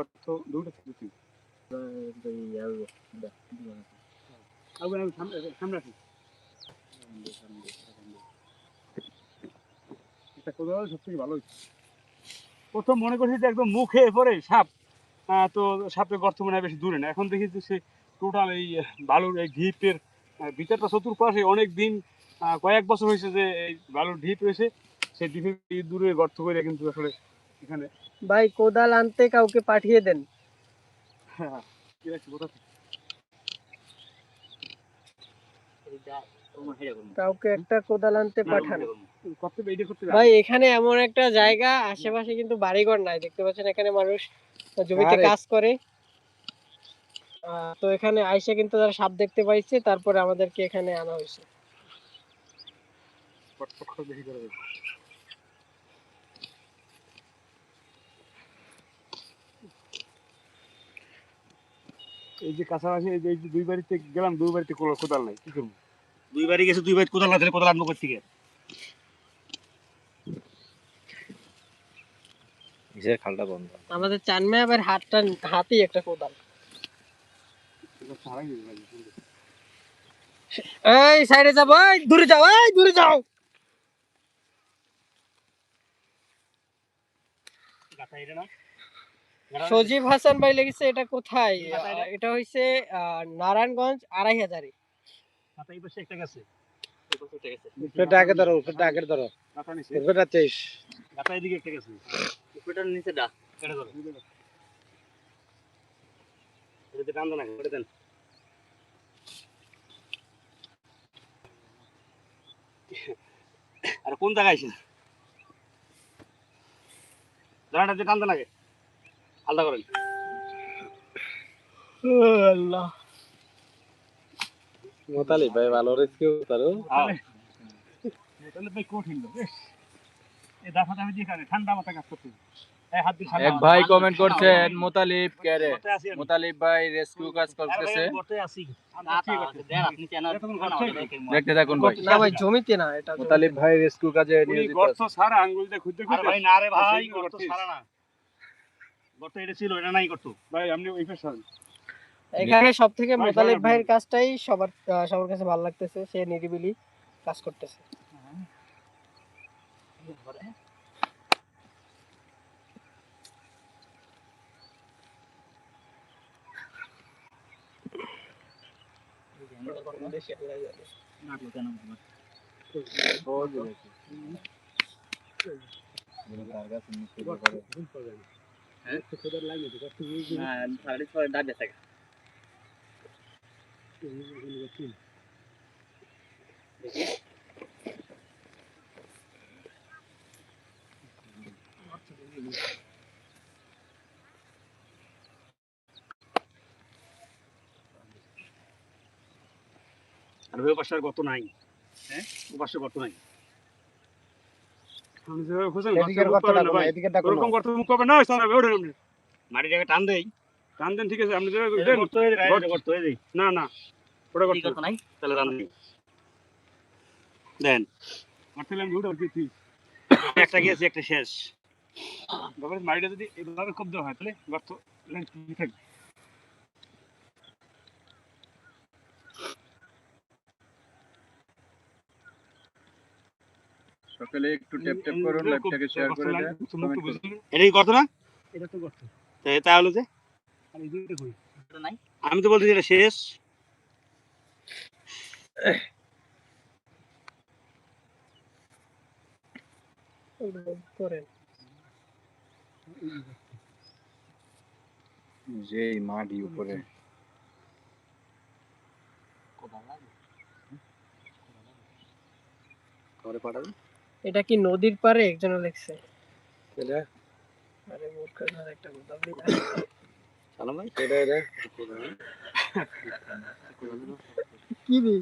গর্ত দুটো দুটি প্রথম মনে করছি যে একদম মুখে পড়ে সাপ তো সাপের গর্ত মনে হয় বেশি দূরে না। এখন দেখি যে সে টোটাল এই বালুর এই ঢিপের ভিতরটা চতুর্পাশে অনেক দিন কয়েক বছর হয়েছে যে এই বালুর ঢিপ রয়েছে, সেই ঢিপের দূরে গর্ত করে কিন্তু আসলে এখানে ভাই কোদাল আনতে কাউকে পাঠিয়ে দেন? কাউকে একটা কোদাল আনতে পাঠান। ভাই এখানে এমন একটা জায়গা আশেপাশে কিন্তু বাড়িঘর নাই দেখতে পাচ্ছেন এখানে মানুষ জমিতে কাজ করে তো এখানে আইসে কিন্তু তারা সাপ দেখতে পাইছে তারপরে আমাদেরকে এখানে আনা হয়েছে কটকট করে বেশি করে দেবে। এই যে কাছাকাছি এই যে দুই বাড়িতে গেলাম দুই বাড়িতে কোদাল নাই কি করব? দুই বাড়ি গেছে দুই বাড়ি কোদাল না দিলে কোদাল আনব করছি গে কিসের খালটা বন্ধ। আমাদের চানমে আবার হাতটা হাতেই একটা কোদাল। এই সাইডে যাব এই দূরে যাও এই দূরে যাও। গাছা এটা না? সজীব হাসান ভাই লেগেছে এটা কোথায়? এটা? হইছে নারায়ণগঞ্জ আড়াই হাজারে আর কোন জায়গায় আছে দাঁড়াটা কান্দা লাগে আলাদা করেন। আল্লাহ। মোতালি ভাই ভালো রেস্কিউ করো তাহলে ভাই কঠিন লোক, এই দাফাটা আমি দিয়ে ঠান্ডা মাথা কাজ করতে এক ভাই কমেন্ট করছেন মোতালিব কে রে? গর্তে আছি আমি। মোতালিব ভাই রেস্কিউ কাজ করতেছে। গর্তে গর্তে। দেখতে থাকুন ভাই। না ভাই জমিতে না এটা মোতালিব ভাই রেস্কিউ কাজে নিয়োজিত গর্ত আছে। ছাড়া আঙ্গুল দিয়ে খুঁজতে খুঁজতে ভাই না রে ভাই গর্ত গর্তে। ছাড়া না। গর্ত এটা ছিল এটা নাই গর্ত। ভাই আপনি ওই পাশে। এখানে সব থেকে মোতালিব ভাই, ভাইয়ের কাজটাই সবার সবার কাছে ভালো লাগতেছে সে নিরিবিলি কাজ করতেছে। খোদার লাগে ডাক গেছে গেছে। আর ওই পাশে আর গর্ত নাই। হ্যাঁ? ও পাশে গর্ত নাই। টান দেই। টান দেন, ঠিক আছে, আপনি না, না, ওটা। নাই। তাহলে টান দিই। দেন। একটা গেছে একটা শেষ। বাবার মাটিটা যদি এভাবে খুব দেওয়া হয়, তাহলে গর্ত থাকবে। সকালে একটু ট্যাপ ট্যাপ করুন লাইভটাকে শেয়ার করে দেন এটা কি গর্ত না? এটা তো গর্ত। তা- তাহলে যে আর এই দুইটা কই? আমি তো বলতেছি এটা শেষ। করেন যে মাটি উপরে। করে পাঠাবেন? এটা কি নদীর পারে একজন লেখছে আরে মূর্খ একটা কোদাল দিলা। এটা এটা? কি রে?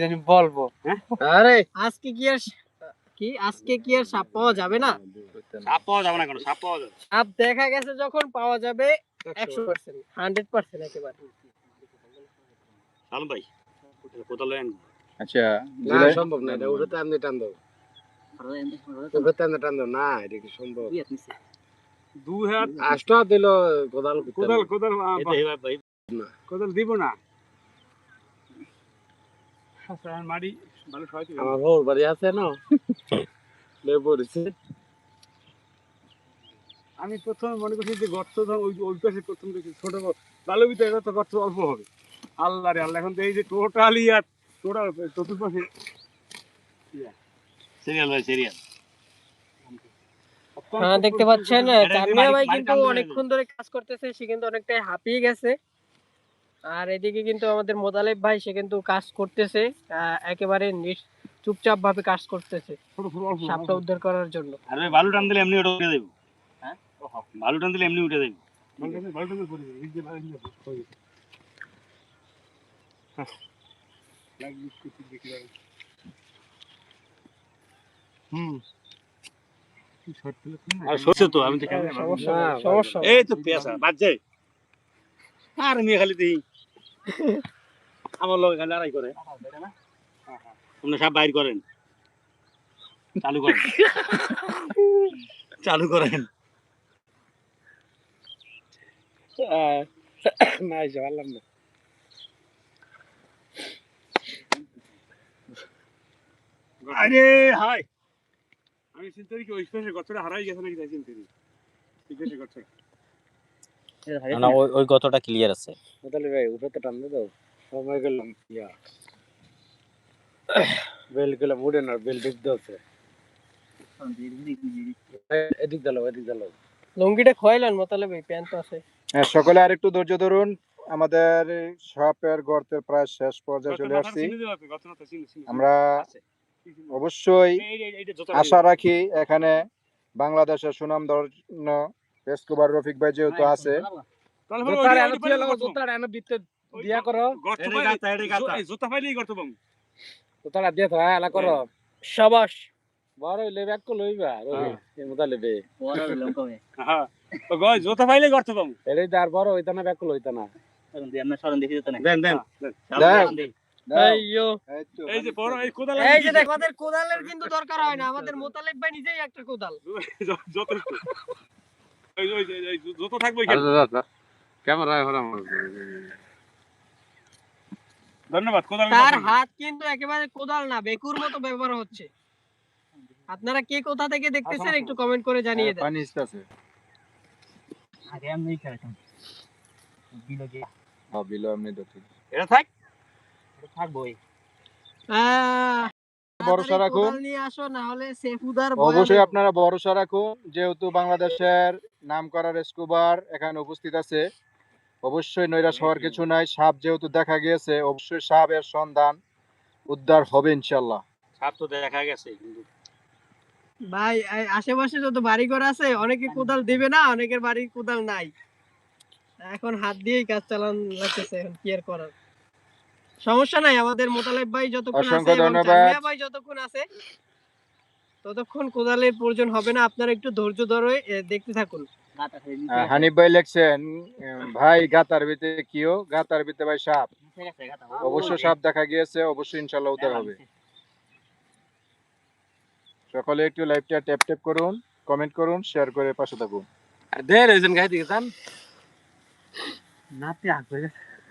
জানি বলব। আরে! আজকে কি আর কি? আজকে কি আর সাপ পাওয়া যাবে না? সাপ পাওয়া যাবে না কেন? সাপ পাওয়া যাবে। সাপ দেখা গেছে যখন পাওয়া যাবে একশো। পার্সেন্ট হান্ড্রেড পার্সেন্ট একেবারে। ভাই কোথাও লয়েন আচ্ছা না সম্ভব না এটা উঠে আপনি টান দাও। তোকে টান্দা টান্দা না এটা কি সম্ভব? দু হাত আষ্ট দিল কোদাল কোদাল কোদাল আহ, এই তো এবার ভাই কোদাল দিব না। ভালো সহায়তা আমার হোর বাড়ি আছে না? লেবুরছে আমি প্রথমে মনে করছি যে গর্ত ধর ওই ওই পাশে প্রথম দেখি ছোট গর্ত ভালো ভিতরে তো গর্ত অল্প হবে। আল্লাহ রে আল্লাহ এখন তো এই যে টোটালি আর টোটাল চতুর্পাশে। সিরিয়াল ভাই সিরিয়াল হ্যাঁ দেখতে পাচ্ছেন ভাই কিন্তু অনেকক্ষণ ধরে কাজ করতেছে সে কিন্তু অনেকটাই হাঁপিয়ে গেছে। আর এদিকে কিন্তু আমাদের মোতালেব ভাই সে কিন্তু কাজ করতেছে আহ, একেবারে চুপচাপ ভাবে কাজ করতেছে ছোট ছোট অল্প সাপটা উদ্ধার করার জন্য। আর ভাই বালু টান দিলে এমনি উঠে দেবো। হ্যাঁ? বালু টান দিলে এমনি উঠে দেবো। ভালো করে দিবি, আর মেয়ে খালি দিই আমার লোক খালি আড়াই করে। তোমরা সব বাইর করেন। চালু করেন। চালু করেন। না এসে পারলাম না। আরে হাই। আমি চিন্তা করি ওই পাশে গর্তটা হারাই গেছে নাকি তাই চিন্তা করি ঠিক আছে না ওই ওই গতটা ক্লিয়ার আছে। তাহলে ভাই উঠে তো টানতে দাও। সময় গেলাম ইয়া। বেল গেলাম উঠে না বেল বিদ্ধ আছে। এদিক দালো এদিক দালো লুঙ্গিটা খোয়াইলেন মোতালেব ভাই প্যান্ট আছে। হ্যাঁ সকলে আর একটু ধৈর্য ধরুন। আমাদের সাপের গর্তের প্রায় শেষ পর্যায়ে চলে আসছি। আমরা অবশ্যই আশা রাখি এখানে বাংলাদেশের সুনাম ধন্য এসকোবার রফিক ভাই যেহেতু আছে। দিয়া তো এলা করো। সাবাস। বড় লইবা লেবে হ্যাঁ। তো গয় জোতা পাইলেই গর্ত পাবো। এটাই তার বড় হইতা না ব্যাগ লইতা না। দেন দেন। দেন। এই। এই তো, এই যে বড় এই কোদাল এই যে দেখ আমাদের কোদালের কিন্তু দরকার হয় না। আমাদের মোতালেব ভাই নিজেই একটা কোদাল। যথেষ্ট এই ওই যে- এই যত থাকবে ক্যামেরা ধন্যবাদ কোদাল তার হাত কিন্তু একেবারে কোদাল না বেকুর মতো ব্যবহার হচ্ছে। আপনারা কে কোথা থেকে দেখতেছেন একটু কমেন্ট করে জানিয়ে দেন। পানি হ্যাঁ, বিলো এমনি তো ঠিক। এটা থাক। আহ, ভরসা রাখুন। কোদাল নিয়ে আসো না হলে সেফুদার অবশ্যই আপনারা ভরসা রাখুন যেহেতু বাংলাদেশের নাম করার স্কুবার এখানে উপস্থিত আছে। অবশ্যই নৈরাশ হওয়ার কিছু নাই। সাপ যেহেতু দেখা গিয়েছে অবশ্যই সাপের সন্ধান উদ্ধার হবে ইনশাল্লাহ সাপ তো দেখা গেছে কিন্তু ভাই আশেপাশে যত বাড়ি ঘর আছে অনেকে কোদাল দিবে না অনেকের বাড়ির কোদাল নাই। এখন হাত দিয়েই কাজ চালান লাগতেছে এখন কি আর করার? সমস্যা নাই আমাদের মোতালেব ভাই যতক্ষণ আছে এবং ভাই যতক্ষণ আছে ততক্ষণ কোদালের প্রয়োজন হবে না। আপনারা একটু ধৈর্য ধরে দেখতে থাকুন। হানিফ ভাই লিখছেন ভাই গাতার ভিতরে কিও? গাতার ভিতরে ভাই সাপ? অবশ্য সাপ দেখা গিয়েছে অবশ্যই ইনশাল্লাহ উদ্ধার হবে। সকলে একটু লাইভটা ট্যাপ ট্যাপ করুন কমেন্ট করুন শেয়ার করে পাশে থাকুন। রেজন গাই দিকে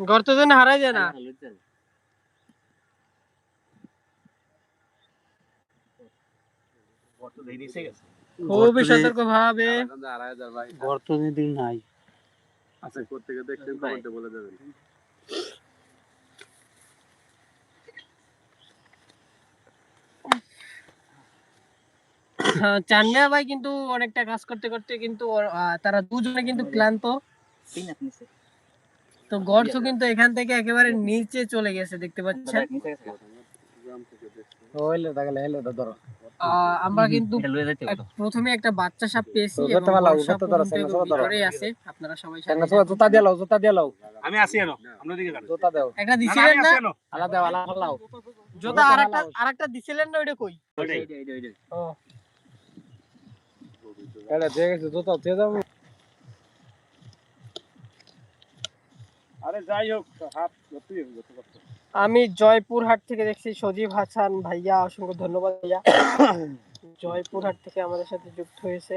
গর্ত যেন হারাই যায় না। খুবই সতর্ক ভাবে গর্ত যদি নাই। আচ্ছা দেখছেন কমেন্টে বলে দেবেন। চান্মিয়া ভাই কিন্তু অনেকটা কাজ করতে করতে কিন্তু তারা দুজনে কিন্তু ক্লান্ত। তো গর্ত কিন্তু এখান থেকে একেবারে নিচে চলে গেছে দেখতে পাচ্ছেন। আমরা কিন্তু প্রথমে একটা বাচ্চা সাপ পেয়েছি এবং বড় সাপ ভিতরে আছে। আপনারা সবাই সাথে থাকুন। আমি আসি এনো আমরা দিকে যান। একটা না, না, দিছিলেন আমি না? আসি এনো। জোতা আরেকটা আরেকটা দিছিলেন না ওইটা কই? ওইটাই। ও। আরে যাই হোক হাত। আমি জয়পুরহাট থেকে দেখছি সজীব হাসান ভাইয়া অসংখ্য ধন্যবাদ ভাইয়া। জয়পুরহাট থেকে আমাদের সাথে যুক্ত হয়েছে।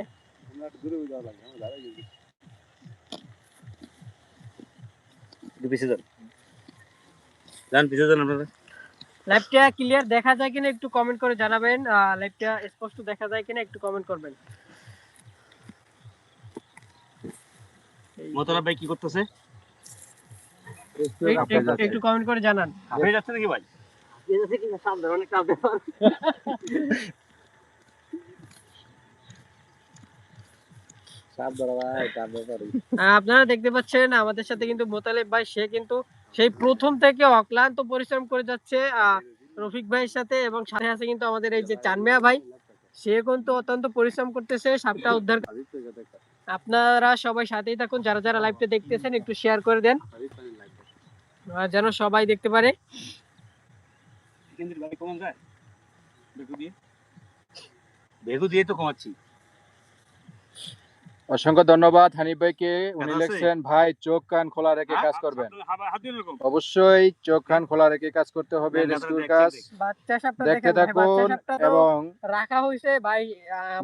লাইভটা ক্লিয়ার দেখা যায় কিনা একটু কমেন্ট করে জানাবেন। লাইভটা স্পষ্ট দেখা যায় কিনা একটু কমেন্ট করবেন। মোতারা ভাই কি করতেছে? একটু- কমেন্ট করে জানান। হয়ে যাচ্ছে নাকি ভাই? আপনারা দেখতে পাচ্ছেন আমাদের সাথে কিন্তু মোতালেব ভাই সে কিন্তু সেই প্রথম থেকে অক্লান্ত পরিশ্রম করে যাচ্ছে রফিক ভাইয়ের সাথে এবং সাথে আছে কিন্তু আমাদের এই যে চানমিয়া ভাই। সে কিন্তু অত্যন্ত পরিশ্রম করতেছে সাপটা উদ্ধার আপনারা সবাই সাথেই থাকুন যারা যারা লাইভটা দেখতেছেন একটু শেয়ার করে দেন। যেন সবাই দেখতে পারে। কেন্দ্রের বাড়ি কমান যায়? বেগু দিয়ে? তো কমাচ্ছি। অসংখ্য ধন্যবাদ হানিফ ভাইকে। উনি লিখছেন ভাই চোখ কান খোলা রেখে হ্যাঁ, কাজ করবেন। অবশ্যই চোখ কান খোলা রেখে কাজ করতে হবে রেস্কিউর কাজ। দেখ। বাচ্চা সাপটা দেখতে বাচ্চা থাকুন এবং রাখা হয়েছে ভাই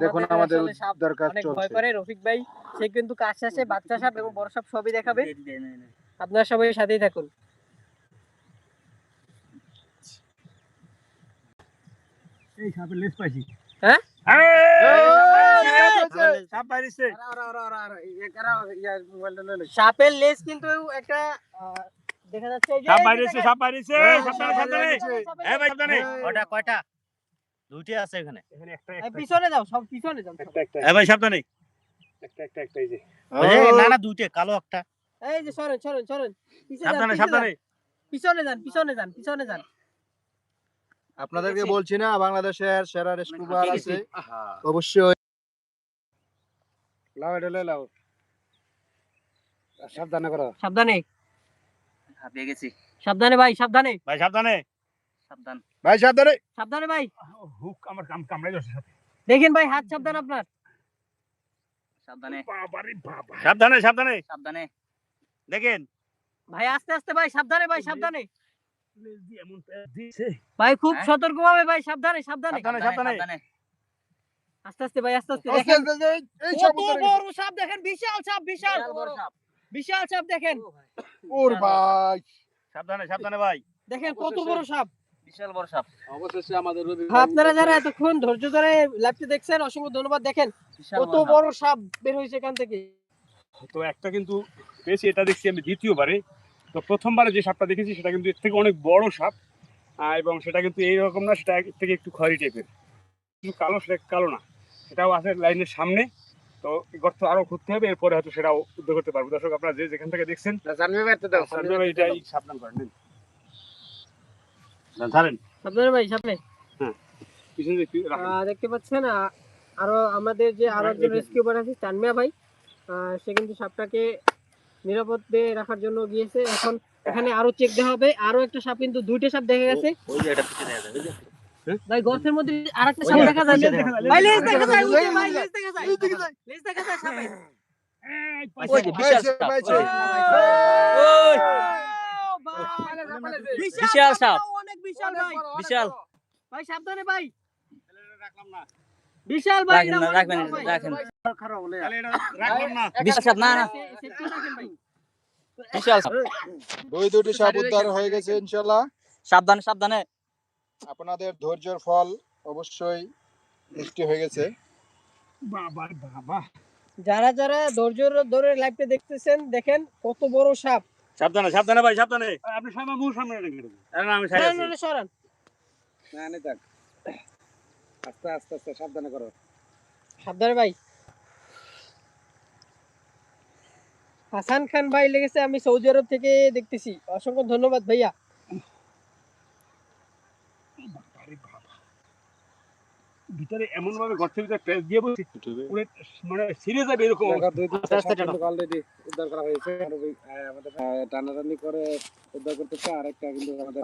দেখুন আমাদের উদ্ধার কাজ অনেক ভয় করে। রফিক ভাই সে কিন্তু কাজ শেষে বাচ্চা সাপ এবং বড় সাপ সবই দেখাবে। আপনারা সবাই সাথেই থাকুন। এই সাপের লেজ পাইছি। হ্যাঁ? সাপের লেজ। কিন্তু একটা দেখা যাচ্ছে সাপ বাইরেছে, সাপ বাইরেছে, সাপ বাইরেছে। এই ভাই, সাবধানে। কয়টা কয়টা? দুইটি আছে এখানে। এখানে একটা, পিছনে যাও সব পিছনে যাও। একটা, একটা, এ ভাই সাবধানে। একটা, একটা, একটা, এই যে। না না দুইটা কালো একটা। এই যে সরেন সরেন সরেন। সাবধানে। পিছনে যান পিছনে যান পিছনে যান। আপনাদেরকে বলছি না বাংলাদেশের সেরা রেস্কিউবার আছে। অবশ্যই। লাও এটা লাও সাবধানে করো। সাবধানে। হাঁপিয়ে গেছি। সাবধানে ভাই সাবধানে। ভাই সাবধানে। সাবধান। ভাই সাবধানে। সাবধানে ভাই। হুক আমার কাম কামড়াই যাচ্ছে সাপে। দেখেন ভাই হাত সাবধান আপনার। সাবধানে। বাবারে বাবা। সাবধানে সাবধানে। সাবধানে। দেখেন। ভাই আস্তে আস্তে ভাই সাবধানে ভাই সাবধানে। ভাই খুব হ্যাঁ? সতর্ক ভাবে ভাই সাবধানে সাবধানে। সাবধানে সাবধানে। আস্তে আস্তে ভাই আস্তে আস্তে সাপ বড় সাপ দেখেন বিশাল সাপ বিশাল। বিশাল সাপ। দেখেন। ওর ভাই। সাবধানে সাবধানে ভাই। দেখেন কত বড় সাপ। বিশাল বড় সাপ। অবশেষে আমাদের আপনারা যারা এতক্ষণ ধৈর্য ধরে লাইভটি দেখছেন অসংখ্য ধন্যবাদ। দেখেন কত বড় সাপ বের হয়েছে এখান থেকে। তো একটা কিন্তু পেয়েছি এটা দেখছি আমি দ্বিতীয়বারে। তো প্রথমবারে যে সাপটা দেখেছি সেটা কিন্তু এর থেকে অনেক বড় সাপ এবং সেটা কিন্তু এইরকম না সেটা এর থেকে একটু খয়েরি টাইপের কিন্তু কালো সেটা কালো না। সেটাও আছে লাইনের সামনে তো গর্ত আরও খুঁজতে হবে এরপরে হয়তো সেটাও উদ্ধার করতে পারব। দর্শক আপনারা যে যেখান থেকে দেখছেন এটাই সাবধান করেন নিন। ধরেন। সাবধানে ভাই সামনে। পিছনে আহ, দেখতে পাচ্ছেন আরও আমাদের যে আরও একজন রেস্কিউবার আছে চানমিয়া ভাই আহ, সে কিন্তু সাপটাকে নিরাপদে রাখার জন্য গিয়েছে। এখন এখানে আরও চেক দেওয়া হবে। আরও একটা সাপ কিন্তু দুইটা সাপ দেখা গেছে। ওই যে এটা পিছে দেখা যায় ভাই গর্তের মধ্যে আরেকটা সাপ দেখা যায়। ভাই লেজ দেখা যায় ভাই লেজ দেখা যায়। লেজ দেখা যায় সাপের ওই যে বিশাল সাপ, ওই। বিশাল সাপ। অনেক বিশাল ভাই বিশাল ভাই। সাবধানে ভাই। বিশাল ভাই না, রাখবেন। রাখেন তাহলে এটা না বিশাল সাপ না না। বিশাল দুই দুটি সাপ উদ্ধার হয়ে গেছে ইনশাল্লাহ। সাবধানে সাবধানে। আপনাদের ধৈর্যের ফল অবশ্যই মিষ্টি হয়ে গেছে। বাবা বাবা। যারা যারা ধৈর্য ধরে লাইভটা দেখতেছেন দেখেন কত বড় সাপ। সাবধানে সাবধানে ভাই সাবধানে। আপনি সামনে মুখ সামনে রেখে দেবেন আরে না আমি সাইড সরান, আছি। সরান, সরান আস্তে আস্তে আস্তে সাবধানে করো। সাবধানে ভাই। হাসান খান ভাই লেগেছে আমি সৌদি আরব থেকে দেখতেছি। অসংখ্য ধন্যবাদ ভাইয়া। ভিতরে এমন ভাবে গর্তের ভিতরে প্রেস দিয়ে বসে পুরো মানে ছিঁড়ে যাবে এরকম অলরেডি উদ্ধার করা হয়েছে। আমাদের টানাটানি করে উদ্ধার করতেছে। আর একটা কিন্তু আমাদের